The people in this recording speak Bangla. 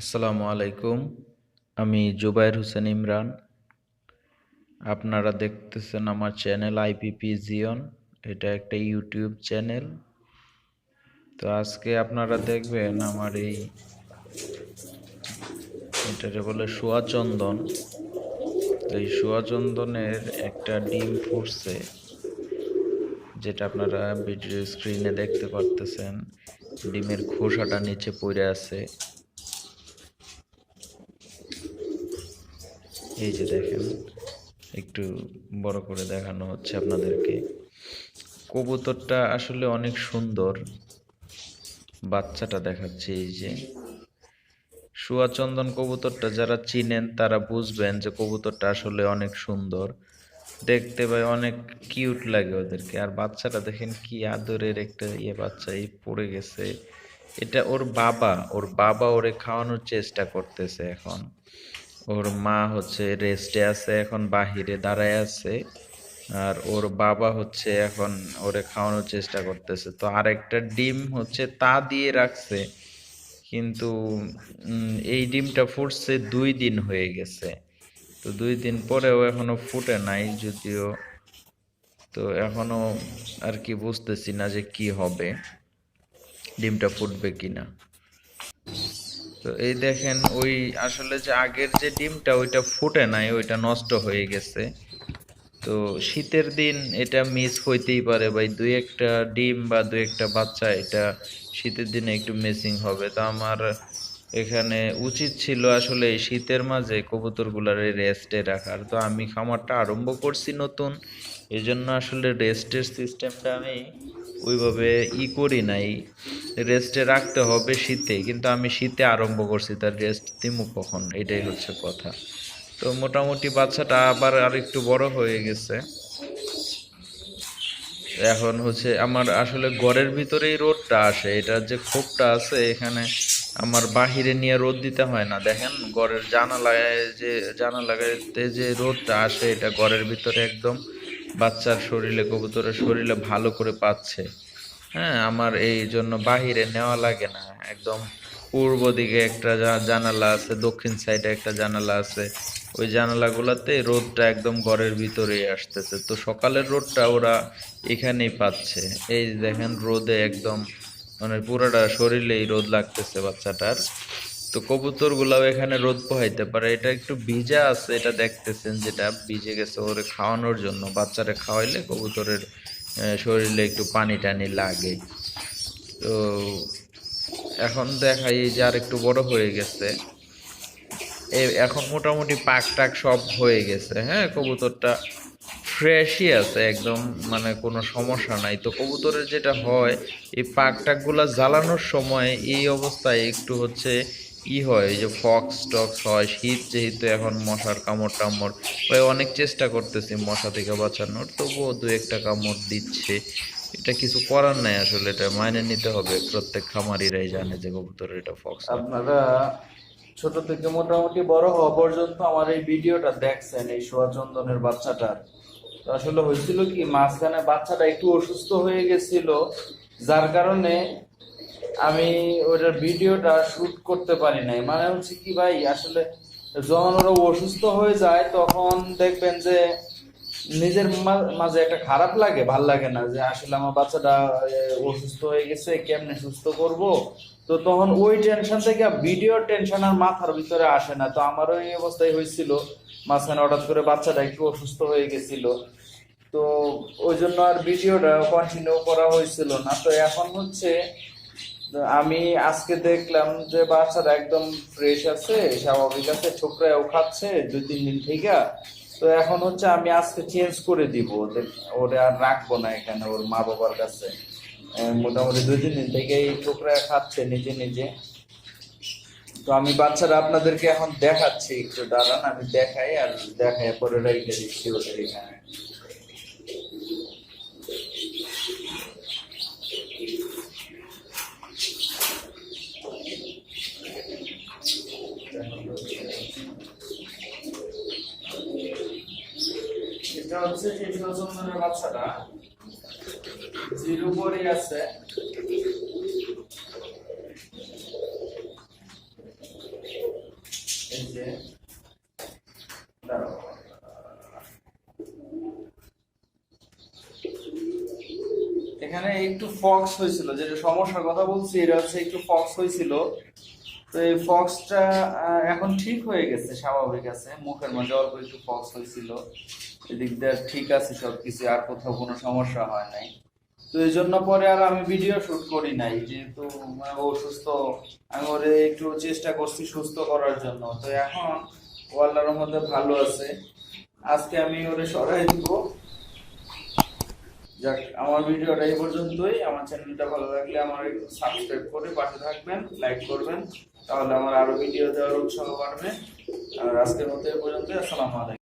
আসসালামু আলাইকুম, আমি জুবাইর হোসেন ইমরান। আপনারা দেখতেছেন আমার চ্যানেল আইপিপি জিয়ন এটা একটা ইউটিউব চ্যানেল। তো আজকে আপনারা দেখবেন আমার এই এটাকে বলে চন্দন। তো এই চন্দনের একটা ডিম ফুটছে, যেটা আপনারা ভিডিও স্ক্রিনে দেখতে পারতেছেন। ডিমের খোসাটা নিচে পড়ে আছে। এই যে দেখেন, একটু বড় করে দেখানো হচ্ছে আপনাদেরকে। কবুতরটা আসলে অনেক সুন্দর। বাচ্চাটা দেখাচ্ছে এই যে। সুয়াচন্দন কবুতরটা যারা চিনেন, তারা বুঝবেন যে কবুতরটা আসলে অনেক সুন্দর। দেখতে পাই অনেক কিউট লাগে ওদেরকে। আর বাচ্চাটা দেখেন কি আদরের একটা ইয়ে বাচ্চা, এই পড়ে গেছে। এটা ওর বাবা ওর বাবা ওরে খাওয়ানোর চেষ্টা করতেছে এখন। ওর মা হচ্ছে রেস্টে আছে, এখন বাহিরে দাঁড়ায় আছে। আর ওর বাবা হচ্ছে এখন ওরে খাওয়ানোর চেষ্টা করতেছে। তো আরেকটা ডিম হচ্ছে তা দিয়ে রাখছে। কিন্তু এই ডিমটা ফুটছে দুই দিন হয়ে গেছে। তো দুই দিন পরেও এখনও ফুটে নাই যদিও। তো এখনও আর কি বুঝতেছি না যে কি হবে। ডিমটা ফুটবে কিনা। তো এই দেখেন, ওই আসলে যে আগের যে ডিমটা, ওইটা ফুটে নাই, ওইটা নষ্ট হয়ে গেছে। তো শীতের দিন এটা মিস হইতেই পারে ভাই। দুই একটা ডিম বা দুই একটা বাচ্চা, এটা শীতের দিনে একটু মিসিং হবে। তো আমার এখানে উচিত ছিল আসলে শীতের মাঝে কবুতরগুলার রেস্টে রাখার। তো আমি খামারটা আরম্ভ করছি নতুন। এই জন্য আসলে রেস্টের সিস্টেমটা আমি ওইভাবে ই করি নাই। রেস্টে রাখতে হবে শীতে, কিন্তু আমি শীতে আরম্ভ করছি তার রেস্ট দিমু কখন? এটাই হচ্ছে কথা। তো মোটামুটি বাচ্চাটা আবার আর একটু বড় হয়ে গেছে। এখন হচ্ছে আমার আসলে ঘরের ভিতরেই রোদটা আসে এটার যে খোপটা আছে এখানে আমার বাহিরে নিয়ে রোদ দিতে হয় না। দেখেন ঘরের জানালায় যে জানা জানালাতে যে রোদটা আসে, এটা ঘরের ভিতরে একদম বাচ্চার শরীরে, কবুতরের শরীরে ভালো করে পাচ্ছে। হ্যাঁ আমার এই জন্য বাহিরে নেওয়া লাগে না। একদম পূর্ব দিকে একটা জানালা আছে, দক্ষিণ সাইডে একটা জানালা আছে। ওই জানালাগুলোতে রোদটা একদম ঘরের ভিতরেই আসতেছে। তো সকালের রোদটা ওরা এখানেই পাচ্ছে। এই দেখেন রোদে একদম মানে পুরোটা শরীরেই রোদ লাগতেছে বাচ্চাটার। তো কবুতরগুলাও এখানে রোদ পোহাইতে পারে। এটা একটু ভিজা আছে, এটা দেখতেছেন যেটা ভিজে গেছে ওরে খাওয়ানোর জন্য। বাচ্চারা খাওয়াইলে কবুতরের শরীরে একটু পানি টানি লাগে। তো এখন দেখাই যে আর একটু বড় হয়ে গেছে। এখন মোটামুটি পাক টাক সব হয়ে গেছে হ্যাঁ? কবুতরটা ফ্রেশই আছে, একদম মানে কোনো সমস্যা নাই। তো কবুতরের যেটা হয়, এই পাক টাকগুলা জ্বালানোর সময় এই অবস্থায় একটু হচ্ছে ই হয়, এই যে ফক্স টক্স হয়, শীত যেহেতু এখন মশার কামড় টামড় প্রায় অনেক চেষ্টা করতেছি মশা থেকে বাঁচানোর, তবুও দু একটা কামড় দিচ্ছে। এটা কিছু করার নাই আসলে, এটা মাইনে নিতে হবে, প্রত্যেক খামারিরাই জানে যে কবুতরের এটা ফক্স আপনারা ছোট থেকে মোটামুটি বড় হওয়া পর্যন্ত আমার এই ভিডিওটা দেখছেন, এই সোয়া চন্দনের বাচ্চাটার আসলে হয়েছিল কি, মাঝখানে বাচ্চাটা একটু অসুস্থ হয়ে গেছিল, যার কারণে আমি ওটার ভিডিওটা শুট করতে পারি নাই। মানে হচ্ছে কি ভাই, আসলে যখন ওরা অসুস্থ হয়ে যায়, তখন দেখবেন যে নিজের মাঝে একটা খারাপ লাগে, ভালো লাগে না যে আসলে আমার বাচ্চাটা অসুস্থ হয়ে গেছে, কেমনে সুস্থ করব? তো তখন ওই টেনশন থেকে ভিডিও টেনশন আর মাথার ভিতরে আসে না। তো আমারও এই অবস্থায় হয়েছিল। মাঝখানে হঠাৎ করে বাচ্চাটা একটু অসুস্থ হয়ে গেছিল। তো ওই জন্য আর ভিডিওটা কন্টিনিউ করা হয়েছিল না। তো এখন হচ্ছে আমি আজকে দেখলাম যে বাচ্চাটা একদম ফ্রেশ আছে, স্বাভাবিক আছে ছোকরাও খাচ্ছে দুই, তিন দিন থেকে। তো এখন হচ্ছে আমি আজকে চেঞ্জ করে দিব, ওদের, ওরে আর রাখব না এখানে ওর মা বাবার কাছে মোটামুটি দুই, তিন দিন থেকে এই ছোকরা খাচ্ছে নিজে নিজে। তো আমি বাচ্চারা আপনাদেরকে এখন দেখাচ্ছি, একটু দাঁড়ান, আমি দেখাই আর দেখাই পরে রেখে দিচ্ছি ওদের এখানে। এটা হচ্ছে সেই বিরোচনের বাচ্চাটা, জিরো আছে। এখানে একটু ফক্স হয়েছিল, যেটা সমস্যার কথা বলছি, এটা হচ্ছে একটু ফক্স হয়েছিল। তো এই ফক্সটা এখন ঠিক হয়ে গেছে, স্বাভাবিক আছে, মুখের মধ্যে অল্প একটু ফক্স হয়েছিল। এদিক দিয়ে ঠিক আছে সবকিছু, আর কোথাও কোনো সমস্যা হয় নাই। তো এই জন্য পরে আর আমি ভিডিও শুট করি নাই, যেহেতু মানে আমি ওরে একটু চেষ্টা করছি সুস্থ করার জন্য। তো এখন ও আল্লাহর মধ্যে ভালো আছে। আজকে আমি ওরে সরাই দিব। যাক, আমার ভিডিওটা এই পর্যন্তই। আমার চ্যানেলটা ভালো লাগলে আমার সাবস্ক্রাইব করে পাশে থাকবেন লাইক করবেন, তাহলে আমার আরও ভিডিও দেওয়ার উৎসাহ বাড়বে। আর আজকের মতো এই পর্যন্ত আসসালামু আলাইকুম।